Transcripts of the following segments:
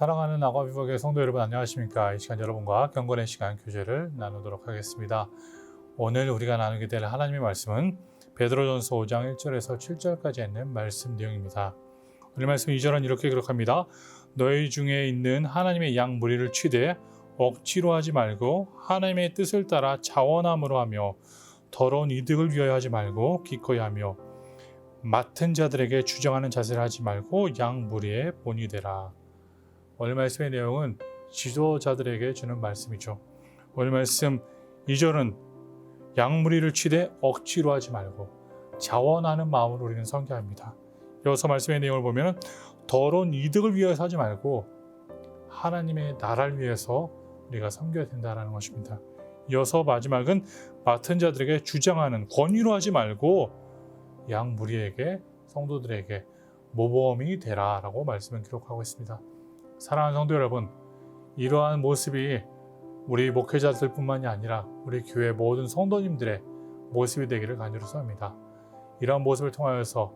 사랑하는 아과비복의 성도 여러분 안녕하십니까? 이 시간 여러분과 경건의 시간 교제를 나누도록 하겠습니다. 오늘 우리가 나누게 될 하나님의 말씀은 베드로전서 5장 1절에서 7절까지 있는 말씀 내용입니다. 오늘 말씀 2절은 이렇게 기록합니다. 너희 중에 있는 하나님의 양 무리를 취대 억지로 하지 말고 하나님의 뜻을 따라 자원함으로 하며 더러운 이득을 위하여 하지 말고 기꺼이 하며 맡은 자들에게 주정하는 자세를 하지 말고 양 무리의 본이 되라. 오늘 말씀의 내용은 지도자들에게 주는 말씀이죠. 오늘 말씀 2절은 양무리를 취대 억지로 하지 말고 자원하는 마음으로 우리는 성교합니다. 여기서 말씀의 내용을 보면 더러운 이득을 위해서 하지 말고 하나님의 나라를 위해서 우리가 섬겨야 된다라는 것입니다. 이어서 마지막은 맡은 자들에게 주장하는 권위로 하지 말고 양 무리에게 성도들에게 모범이 되라라고 말씀을 기록하고 있습니다. 사랑하는 성도 여러분, 이러한 모습이 우리 목회자들뿐만이 아니라 우리 교회 모든 성도님들의 모습이 되기를 간절히 소합니다. 이러한 모습을 통하여서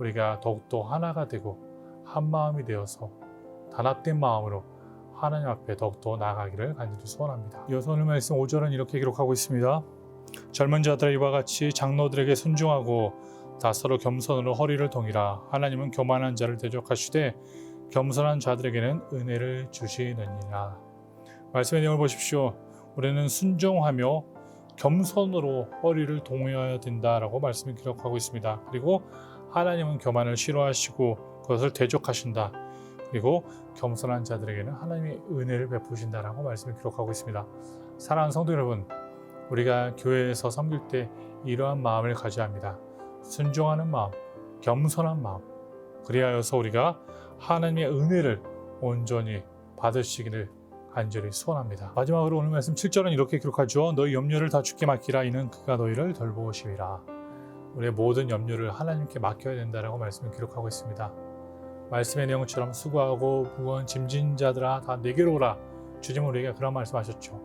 우리가 더욱더 하나가 되고 한 마음이 되어서 단합된 마음으로 하나님 앞에 더욱더 나아가기를 간절히 소원합니다. 이어서 말씀 5절은 이렇게 기록하고 있습니다. 젊은 자들아 이와 같이 장로들에게 순종하고 다 서로 겸손으로 허리를 동이라 하나님은 교만한 자를 대적하시되 겸손한 자들에게는 은혜를 주시느니라. 말씀의 내용을 보십시오. 우리는 순종하며 겸손으로 허리를 동여야 된다라고 말씀을 기록하고 있습니다. 그리고 하나님은 교만을 싫어하시고 그것을 대적하신다. 그리고 겸손한 자들에게는 하나님의 은혜를 베푸신다라고 말씀을 기록하고 있습니다. 사랑하는 성도 여러분, 우리가 교회에서 섬길 때 이러한 마음을 가져야 합니다. 순종하는 마음, 겸손한 마음. 그리하여서 우리가 하나님의 은혜를 온전히 받으시기를 간절히 소원합니다. 마지막으로 오늘 말씀 7절은 이렇게 기록하죠. 너희 염려를 다 주께 맡기라 이는 그가 너희를 돌보시리라. 우리의 모든 염려를 하나님께 맡겨야 된다라고 말씀을 기록하고 있습니다. 말씀의 내용처럼 수고하고 무거운 짐진 자들아 다 내게로 오라. 주님은 우리에게 그런 말씀하셨죠.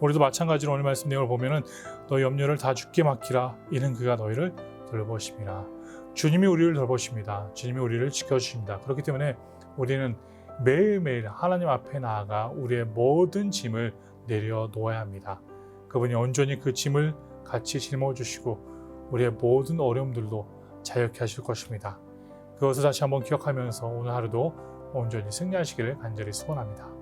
우리도 마찬가지로 오늘 말씀 내용을 보면은 너희 염려를 다 주께 맡기라 이는 그가 너희를 돌보심이라. 주님이 우리를 돌보십니다. 주님이 우리를 지켜주십니다. 그렇기 때문에 우리는 매일매일 하나님 앞에 나아가 우리의 모든 짐을 내려놓아야 합니다. 그분이 온전히 그 짐을 같이 짊어주시고 우리의 모든 어려움들도 자유케 하실 것입니다. 그것을 다시 한번 기억하면서 오늘 하루도 온전히 승리하시기를 간절히 소원합니다.